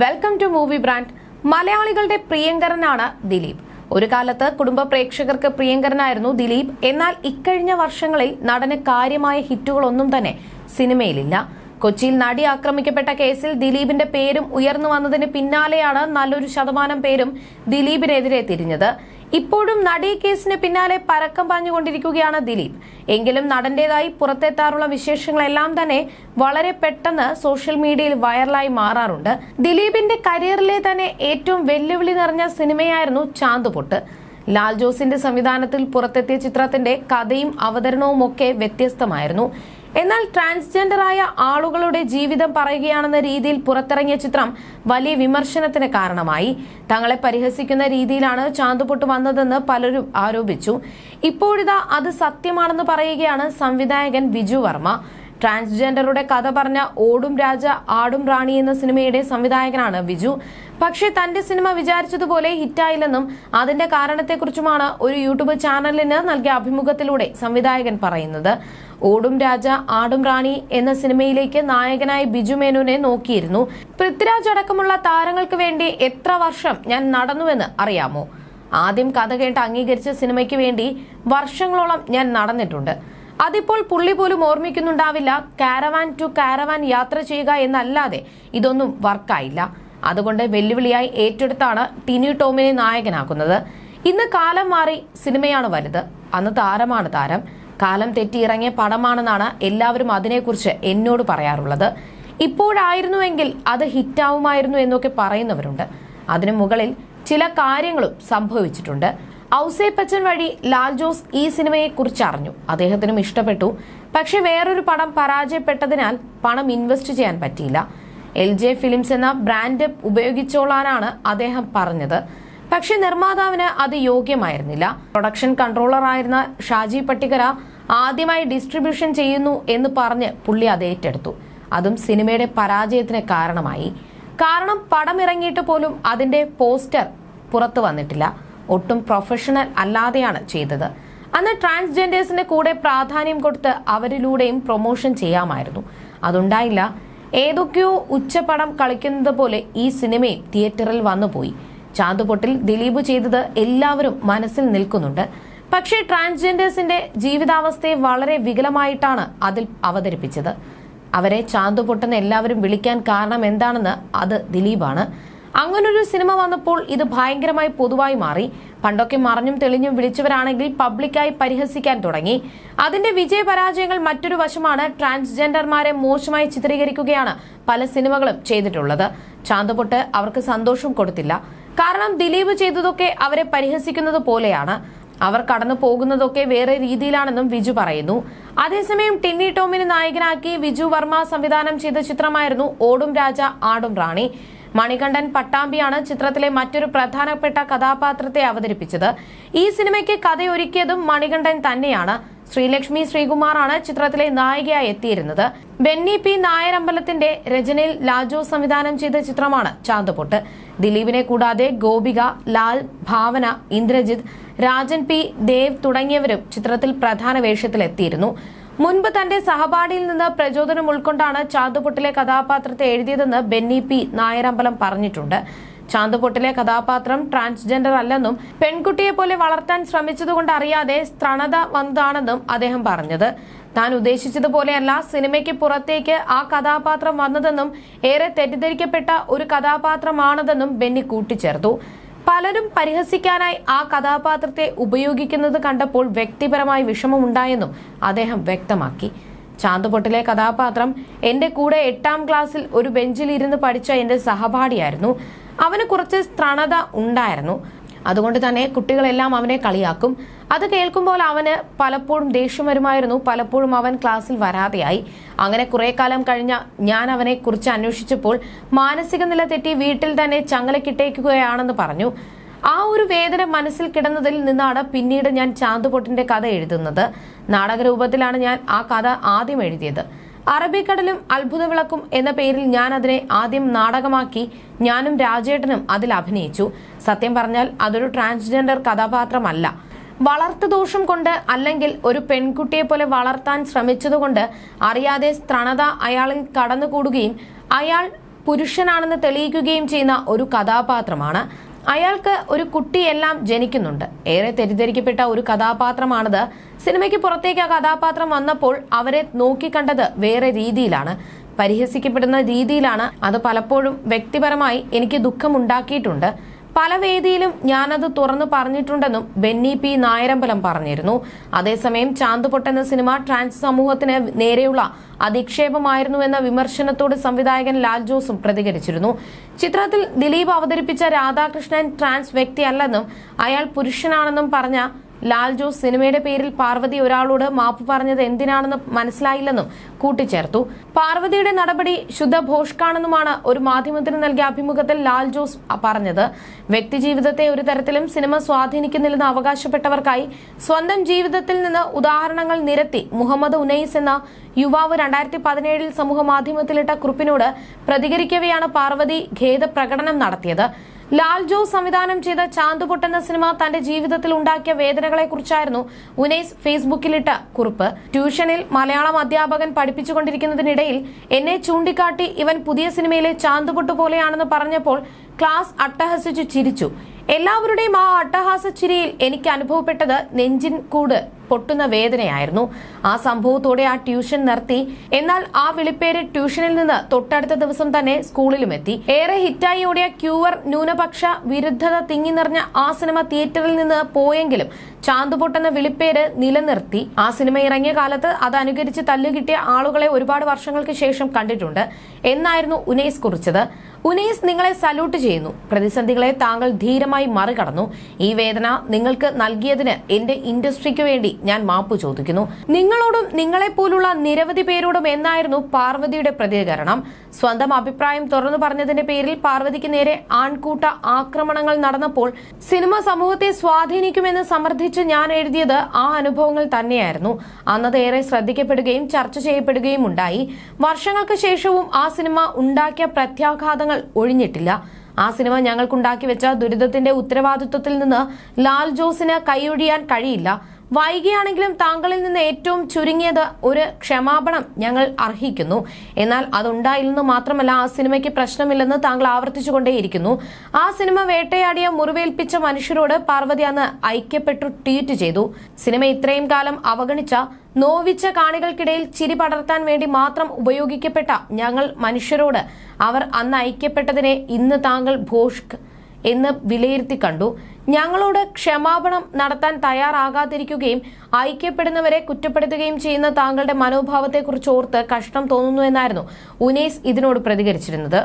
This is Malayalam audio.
വെൽക്കം ടു മൂവി ബ്രാൻഡ് മലയാളികളുടെ പ്രിയങ്കരനാണ് ദിലീപ്. ഒരു കാലത്ത് കുടുംബ പ്രേക്ഷകർക്ക് പ്രിയങ്കരനായിരുന്നു ദിലീപ്. എന്നാൽ ഇക്കഴിഞ്ഞ വർഷങ്ങളിൽ നടന് കാര്യമായ ഹിറ്റുകളൊന്നും തന്നെ സിനിമയിലില്ല. കൊച്ചിയിൽ നടി ആക്രമിക്കപ്പെട്ട കേസിൽ ദിലീപിന്റെ പേരും ഉയർന്നു വന്നതിന് പിന്നാലെയാണ് നല്ലൊരു ശതമാനം പേരും ദിലീപിനെതിരെ തിരിഞ്ഞത്. ഇപ്പോഴും നടി കേസിന് പിന്നാലെ പരക്കം പാഞ്ഞുകൊണ്ടിരിക്കുകയാണ് ദിലീപ്. എങ്കിലും നടന്റേതായി പുറത്തെത്താറുള്ള വിശേഷങ്ങളെല്ലാം തന്നെ വളരെ പെട്ടെന്ന് സോഷ്യൽ മീഡിയയിൽ വൈറലായി മാറാറുണ്ട്. ദിലീപിന്റെ കരിയറിലെ തന്നെ ഏറ്റവും വെല്ലുവിളി നിറഞ്ഞ സിനിമയായിരുന്നു ചാന്തുപൊട്ട്. ലാൽ ജോസിന്റെ സംവിധാനത്തിൽ പുറത്തെത്തിയ ചിത്രത്തിന്റെ കഥയും അവതരണവും ഒക്കെ വ്യത്യസ്തമായിരുന്നു. എന്നാൽ ട്രാൻസ്ജെൻഡറായ ആളുകളുടെ ജീവിതം പറയുകയാണെന്ന രീതിയിൽ പുറത്തിറങ്ങിയ ചിത്രം വലിയ വിമർശനത്തിന് കാരണമായി. തങ്ങളെ പരിഹസിക്കുന്ന രീതിയിലാണ് ചാന്തുപൊട്ട് വന്നതെന്ന് പലരും ആരോപിച്ചു. ഇപ്പോഴിതാ അത് സത്യമാണെന്ന് പറയുകയാണ് സംവിധായകൻ ബിജു വർമ്മ. ട്രാൻസ്ജെൻഡറുടെ കഥ പറഞ്ഞ ഓടും രാജ ആടും റാണി എന്ന സിനിമയുടെ സംവിധായകനാണ് ബിജു പക്ഷേ തന്റെ സിനിമ വിചാരിച്ചതുപോലെ ഹിറ്റായില്ലെന്നും അതിന്റെ കാരണത്തെക്കുറിച്ചുമാണ് ഒരു യൂട്യൂബ് ചാനലിന് നൽകിയ അഭിമുഖത്തിലൂടെ സംവിധായകൻ പറയുന്നത്. ഓടും രാജ ആടും റാണി എന്ന സിനിമയിലേക്ക് നായകനായി ബിജു മേനോനെ നോക്കിയിരുന്നു. പൃഥ്വിരാജ് അടക്കമുള്ള താരങ്ങൾക്ക് വേണ്ടി എത്ര വർഷം ഞാൻ നടന്നുവെന്ന് അറിയാമോ? ആദ്യം കഥ കേട്ട് അംഗീകരിച്ച സിനിമയ്ക്ക് വേണ്ടി വർഷങ്ങളോളം ഞാൻ നടന്നിട്ടുണ്ട്. അതിപ്പോൾ പുള്ളി പോലും ഓർമ്മിക്കുന്നുണ്ടാവില്ല. കാരവാൻ ടു കാരവാൻ യാത്ര ചെയ്യുക എന്നല്ലാതെ ഇതൊന്നും വർക്കായില്ല. അതുകൊണ്ട് വെല്ലുവിളിയായി ഏറ്റെടുത്താണ് ടിനി ടോമിനെ നായകനാക്കുന്നത്. ഇന്ന് കാലം മാറി സിനിമയാണ് വലുത്. അന്ന് താരമാണ് താരം. കാലം തെറ്റിയിറങ്ങിയ പടമാണെന്നാണ് എല്ലാവരും അതിനെക്കുറിച്ച് എന്നോട് പറയാറുള്ളത്. ഇപ്പോഴായിരുന്നുവെങ്കിൽ അത് ഹിറ്റാവുമായിരുന്നു എന്നൊക്കെ പറയുന്നവരുണ്ട്. അതിനു മുകളിൽ ചില കാര്യങ്ങളും സംഭവിച്ചിട്ടുണ്ട്. ഔസേപ്പച്ചൻ വഴി ലാൽ ജോസ് ഈ സിനിമയെക്കുറിച്ച് അറിഞ്ഞു. അദ്ദേഹത്തിനും ഇഷ്ടപ്പെട്ടു. പക്ഷെ വേറൊരു പടം പരാജയപ്പെട്ടതിനാൽ പണം ഇൻവെസ്റ്റ് ചെയ്യാൻ പറ്റിയില്ല. എൽ ജെ ഫിലിംസ് എന്ന ബ്രാൻഡ് ഉപയോഗിച്ചോളാനാണ് അദ്ദേഹം പറഞ്ഞത്. പക്ഷെ നിർമ്മാതാവിന് അത് യോഗ്യമായിരുന്നില്ല. പ്രൊഡക്ഷൻ കൺട്രോളർ ആയിരുന്ന ഷാജി പട്ടികര ആദ്യമായി ഡിസ്ട്രിബ്യൂഷൻ ചെയ്യുന്നു എന്ന് പറഞ്ഞ് പുള്ളി അത് ഏറ്റെടുത്തു. അതും സിനിമയുടെ പരാജയത്തിന് കാരണമായി. കാരണം പടം ഇറങ്ങിയിട്ട് പോലും അതിന്റെ പോസ്റ്റർ പുറത്തു വന്നിട്ടില്ല. ഒട്ടും പ്രൊഫഷണൽ അല്ലാതെയാണ് ചെയ്തത്. അന്ന് ട്രാൻസ്ജെൻഡേഴ്സിന്റെ കൂടെ പ്രാധാന്യം കൊടുത്ത് അവരിലൂടെയും പ്രൊമോഷൻ ചെയ്യാമായിരുന്നു. അതുണ്ടായില്ല. ഏതൊക്കെയോ ഉച്ചപടം കളിക്കുന്നത് പോലെ ഈ സിനിമയും തിയേറ്ററിൽ വന്നുപോയി. ചാന്തുപൊട്ടിൽ ദിലീപ് ചെയ്തത് എല്ലാവരും മനസ്സിൽ നിൽക്കുന്നുണ്ട്. പക്ഷേ ട്രാൻസ്ജെൻഡേഴ്സിന്റെ ജീവിതാവസ്ഥയെ വളരെ വികലമായിട്ടാണ് അതിൽ അവതരിപ്പിച്ചത്. അവരെ ചാന്തുപൊട്ടെന്ന് എല്ലാവരും വിളിക്കാൻ കാരണം എന്താണെന്ന് അത് ദിലീപാണ്. അങ്ങനൊരു സിനിമ വന്നപ്പോൾ ഇത് ഭയങ്കരമായി പൊതുവായി മാറി. പണ്ടൊക്കെ മറിഞ്ഞും തെളിഞ്ഞും വിളിച്ചവരാണെങ്കിൽ പബ്ലിക്കായി പരിഹസിക്കാൻ തുടങ്ങി. അതിന്റെ വിജയ പരാജയങ്ങൾ മറ്റൊരു വശമാണ് ട്രാൻസ്ജെൻഡർമാരെ മോശമായി ചിത്രീകരിക്കുകയാണ് പല സിനിമകളും ചെയ്തിട്ടുള്ളത്. ചാന്തപൊട്ട് അവർക്ക് സന്തോഷം കൊടുത്തില്ല. കാരണം ദിലീപ് ചെയ്തതൊക്കെ അവരെ പരിഹസിക്കുന്നത് പോലെയാണ്. അവർ കടന്നു പോകുന്നതൊക്കെ വേറെ രീതിയിലാണെന്നും വിജു പറയുന്നു. അതേസമയം ടിന്നി ടോമിനെ നായകനാക്കി വിജു വർമ്മ സംവിധാനം ചെയ്ത ചിത്രമായിരുന്നു ഓടും രാജ ആടും റാണി. മണികണ്ഠൻ പട്ടാമ്പിയാണ് ചിത്രത്തിലെ മറ്റൊരു പ്രധാനപ്പെട്ട കഥാപാത്രത്തെ അവതരിപ്പിച്ചത്. ഈ സിനിമയ്ക്ക് കഥയൊരുക്കിയതും മണികണ്ഠൻ തന്നെയാണ്. ശ്രീലക്ഷ്മി ശ്രീകുമാറാണ് ചിത്രത്തിലെ നായികയായി എത്തിയിരുന്നത്. ബെന്നി പി നായരമ്പലത്തിന്റെ രചനയിൽ ലാജോ സംവിധാനം ചെയ്ത ചിത്രമാണ് ചാന്തപൊട്ട്. ദിലീപിനെ കൂടാതെ ഗോപിക ലാൽ ഭാവന ഇന്ദ്രജിത്ത് രാജൻ പി ദേവ് തുടങ്ങിയവരും ചിത്രത്തിൽ പ്രധാന വേഷത്തിലെത്തിയിരുന്നു. മുൻപ് തന്റെ സഹപാഠിയിൽ നിന്ന് പ്രചോദനം ഉൾക്കൊണ്ടാണ് ചാന്തുപൊട്ടിലെ കഥാപാത്രത്തെ എഴുതിയതെന്ന് ബെന്നി പി നായരമ്പലം പറഞ്ഞിട്ടുണ്ട്. ചാന്തുപൊട്ടിലെ കഥാപാത്രം ട്രാൻസ്ജെൻഡർ അല്ലെന്നും പെൺകുട്ടിയെ പോലെ വളർത്താൻ ശ്രമിച്ചതുകൊണ്ട് അറിയാതെ സ്ത്രണത വന്നതാണെന്നും അദ്ദേഹം പറഞ്ഞത്. താൻ ഉദ്ദേശിച്ചതുപോലെയല്ല സിനിമയ്ക്ക് പുറത്തേക്ക് ആ കഥാപാത്രം വന്നതെന്നും ഏറെ തെറ്റിദ്ധരിക്കപ്പെട്ട ഒരു കഥാപാത്രമാണതെന്നും ബെന്നി കൂട്ടിച്ചേർത്തു. പലരും പരിഹസിക്കാനായി ആ കഥാപാത്രത്തെ ഉപയോഗിക്കുന്നത് കണ്ടപ്പോൾ വ്യക്തിപരമായി വിഷമമുണ്ടായെന്നും അദ്ദേഹം വ്യക്തമാക്കി. ചാന്തുപൊട്ടിലെ കഥാപാത്രം എന്റെ കൂടെ എട്ടാം ക്ലാസ്സിൽ ഒരു ബെഞ്ചിൽ ഇരുന്ന് പഠിച്ച എന്റെ സഹപാഠിയായിരുന്നു. അവന് കുറച്ച് സ്ത്രണത ഉണ്ടായിരുന്നു. അതുകൊണ്ട് തന്നെ കുട്ടികളെല്ലാം അവനെ കളിയാക്കും. അത് കേൾക്കുമ്പോൾ അവന് പലപ്പോഴും ദേഷ്യം വരുമായിരുന്നു. പലപ്പോഴും അവൻ ക്ലാസ്സിൽ വരാതെയായി. അങ്ങനെ കുറെ കാലം കഴിഞ്ഞ ഞാൻ അവനെ കുറിച്ച് അന്വേഷിച്ചപ്പോൾ മാനസിക നില തെറ്റി വീട്ടിൽ തന്നെ ചങ്ങലക്കിട്ടേക്കുകയാണെന്ന് പറഞ്ഞു. ആ ഒരു വേദന മനസ്സിൽ കിടന്നതിൽ നിന്നാണ് പിന്നീട് ഞാൻ ചാന്തുപൊട്ടിന്റെ കഥ എഴുതുന്നത്. നാടകരൂപത്തിലാണ് ഞാൻ ആ കഥ ആദ്യം എഴുതിയത്. അറബിക്കടലും അത്ഭുത വിളക്കും എന്ന പേരിൽ ഞാൻ അതിനെ ആദ്യം നാടകമാക്കി ഞാനും രാജേട്ടനും അതിൽ അഭിനയിച്ചു. സത്യം പറഞ്ഞാൽ അതൊരു ട്രാൻസ്ജെൻഡർ കഥാപാത്രമല്ല. വളർത്തു ദോഷം കൊണ്ട് അല്ലെങ്കിൽ ഒരു പെൺകുട്ടിയെ പോലെ വളർത്താൻ ശ്രമിച്ചതുകൊണ്ട് അറിയാതെ സ്ത്രണത അയാളിൽ കടന്നുകൂടുകയും അയാൾ പുരുഷനാണെന്ന് തെളിയിക്കുകയും ചെയ്യുന്ന ഒരു കഥാപാത്രമാണ്. അയാൾക്ക് ഒരു കുട്ടിയെല്ലാം ജനിക്കുന്നുണ്ട്. ഏറെ തെറ്റിദ്ധരിക്കപ്പെട്ട ഒരു കഥാപാത്രമാണത്. സിനിമയ്ക്ക് പുറത്തേക്ക് ആ കഥാപാത്രം വന്നപ്പോൾ അവരെ നോക്കിക്കണ്ടത് വേറെ രീതിയിലാണ്. പരിഹസിക്കപ്പെടുന്ന രീതിയിലാണ്. അത് പലപ്പോഴും വ്യക്തിപരമായി എനിക്ക് ദുഃഖമുണ്ടാക്കിയിട്ടുണ്ട്. പല വേദിയിലും ഞാനത് തുറന്നു പറഞ്ഞിട്ടുണ്ടെന്നും ബെന്നി പി നായരമ്പലം പറഞ്ഞിരുന്നു. അതേസമയം ചാന്തുപൊട്ട് എന്ന സിനിമ ട്രാൻസ് സമൂഹത്തിന് നേരെയുള്ള അധിക്ഷേപമായിരുന്നുവെന്ന വിമർശനത്തോട് സംവിധായകൻ ലാൽ ജോസും പ്രതികരിച്ചിരുന്നു. ചിത്രത്തിൽ ദിലീപ് അവതരിപ്പിച്ച രാധാകൃഷ്ണൻ ട്രാൻസ് വ്യക്തിയല്ലെന്നും അയാൾ പുരുഷനാണെന്നും പറഞ്ഞ ലാൽ ജോസ് സിനിമയുടെ പേരിൽ പാർവതി ഒരാളോട് മാപ്പ് പറഞ്ഞത് എന്തിനാണെന്ന് മനസ്സിലായില്ലെന്നും കൂട്ടിച്ചേർത്തു. പാർവതിയുടെ നടപടി ശുദ്ധ ഭോഷ്കാണെന്നുമാണ് ഒരു മാധ്യമത്തിന് നൽകിയ അഭിമുഖത്തിൽ ലാൽ ജോസ് പറഞ്ഞത്. വ്യക്തിജീവിതത്തെ ഒരു തരത്തിലും സിനിമ സ്വാധീനിക്കുന്നില്ലെന്ന് അവകാശപ്പെട്ടവർക്കായി സ്വന്തം ജീവിതത്തിൽ നിന്ന് ഉദാഹരണങ്ങൾ നിരത്തി മുഹമ്മദ് ഉനൈസ് എന്ന യുവാവ് രണ്ടായിരത്തി പതിനേഴിൽ സമൂഹ മാധ്യമത്തിലിട്ട കുറിപ്പിനോട് പ്രതികരിക്കവെയാണ് പാർവതി ഖേദപ്രകടനം നടത്തിയത്. ലാൽ ജോസ് സംവിധാനം ചെയ്ത ചാന്തുപൊട്ട് എന്ന സിനിമ തന്റെ ജീവിതത്തിൽ ഉണ്ടാക്കിയ വേദനകളെ കുറിച്ചായിരുന്നു ഉനൈസ് ഫേസ്ബുക്കിലിട്ട കുറിപ്പ്. ട്യൂഷനിൽ മലയാളം അധ്യാപകൻ പഠിപ്പിച്ചുകൊണ്ടിരിക്കുന്നതിനിടയിൽ എന്നെ ചൂണ്ടിക്കാട്ടി ഇവൻ പുതിയ സിനിമയിലെ ചാന്തുപൊട്ട് പോലെയാണെന്ന് പറഞ്ഞപ്പോൾ ക്ലാസ് അട്ടഹസിച്ചു ചിരിച്ചു. എല്ലാവരുടെയും ആ അട്ടഹാസ ചിരിയിൽ എനിക്ക് അനുഭവപ്പെട്ടത് നെഞ്ചിൻ കൂട് പൊട്ടുന്ന വേദനയായിരുന്നു. ആ സംഭവത്തോടെ ആ ട്യൂഷൻ നിർത്തി. എന്നാൽ ആ വിളിപ്പേര് ട്യൂഷനിൽ നിന്ന് തൊട്ടടുത്ത ദിവസം തന്നെ സ്കൂളിലും എത്തി. ഏറെ ഹിറ്റായി ഓടിയ ക്യൂവർ ന്യൂനപക്ഷ വിരുദ്ധത തിങ്ങി നിറഞ്ഞ ആ സിനിമ തിയേറ്ററിൽ നിന്ന് പോയെങ്കിലും ചാന്തുപൊട്ടെന്ന വിളിപ്പേര് നിലനിർത്തി. ആ സിനിമ ഇറങ്ങിയ കാലത്ത് അത് അനുകരിച്ച് തല്ലുകിട്ടിയ ആളുകളെ ഒരുപാട് വർഷങ്ങൾക്ക് ശേഷം കണ്ടിട്ടുണ്ട് എന്നായിരുന്നു ഉനൈസ് കുറിച്ചത്. ഉനൈസ് നിങ്ങളെ സല്യൂട്ട് ചെയ്യുന്നു. പ്രതിസന്ധികളെ താങ്കൾ ധീരമായി മറികടന്നു. ഈ വേദന നിങ്ങൾക്ക് നൽകിയതിന് എന്റെ ഇൻഡസ്ട്രിക്ക് വേണ്ടി ഞാൻ മാപ്പ് ചോദിക്കുന്നു. നിങ്ങളോടും നിങ്ങളെ പോലുള്ള നിരവധി പേരോടും എന്നായിരുന്നു പാർവതിയുടെ പ്രതികരണം. സ്വന്തം അഭിപ്രായം തുറന്നു പറഞ്ഞതിന്റെ പേരിൽ പാർവതിക്ക് നേരെ ആൺകൂട്ട ആക്രമണങ്ങൾ നടന്നപ്പോൾ സിനിമ സമൂഹത്തെ സ്വാധീനിക്കുമെന്ന് സമർത്ഥിച്ച് ഞാൻ എഴുതിയത് ആ അനുഭവങ്ങൾ തന്നെയായിരുന്നു. അന്നത് ഏറെ ശ്രദ്ധിക്കപ്പെടുകയും ചർച്ച ചെയ്യപ്പെടുകയും ഉണ്ടായി. വർഷങ്ങൾക്ക് ശേഷവും ആ സിനിമ ഉണ്ടാക്കിയ പ്രത്യാഘാതങ്ങൾ ഒഴിഞ്ഞിട്ടില്ല. ആ സിനിമ ഞങ്ങൾക്കുണ്ടാക്കി വെച്ച ദുരിതത്തിന്റെ ഉത്തരവാദിത്വത്തിൽ നിന്ന് ലാൽ ജോസിന് കൈയൊഴിയാൻ കഴിയില്ല. വൈകിയാണെങ്കിലും താങ്കളിൽ നിന്ന് ഏറ്റവും ചുരുങ്ങിയത് ഒരു ക്ഷമാപണം ഞങ്ങൾ അർഹിക്കുന്നു. എന്നാൽ അതുണ്ടായില്ലെന്ന് മാത്രമല്ല ആ സിനിമയ്ക്ക് പ്രശ്നമില്ലെന്ന് താങ്കൾ ആവർത്തിച്ചുകൊണ്ടേയിരിക്കുന്നു. ആ സിനിമ വേട്ടയാടിയ മുറിവേൽപ്പിച്ച മനുഷ്യരോട് പാർവതി അന്ന് ഐക്യപ്പെട്ടു ട്വീറ്റ് ചെയ്തു. സിനിമ ഇത്രയും കാലം അവഗണിച്ച നോവിച്ച കാണികൾക്കിടയിൽ ചിരി പടർത്താൻ വേണ്ടി മാത്രം ഉപയോഗിക്കപ്പെട്ട ഞങ്ങൾ മനുഷ്യരോട് അവർ അന്ന് ഐക്യപ്പെട്ടതിനെ ഇന്ന് താങ്കൾ ഭോഷ്ക് എന്ന് വിലയിരുത്തി കണ്ടു. ഞങ്ങളോട് ക്ഷമാപണം നടത്താൻ തയ്യാറാകാതിരിക്കുകയും ഐക്യപ്പെടുന്നവരെ കുറ്റപ്പെടുത്തുകയും ചെയ്യുന്ന താങ്കളുടെ മനോഭാവത്തെക്കുറിച്ച് ഓർത്ത് കഷ്ടം തോന്നുന്നു എന്നായിരുന്നു ഉനേസ് ഇതിനോട് പ്രതികരിച്ചിരുന്നത്.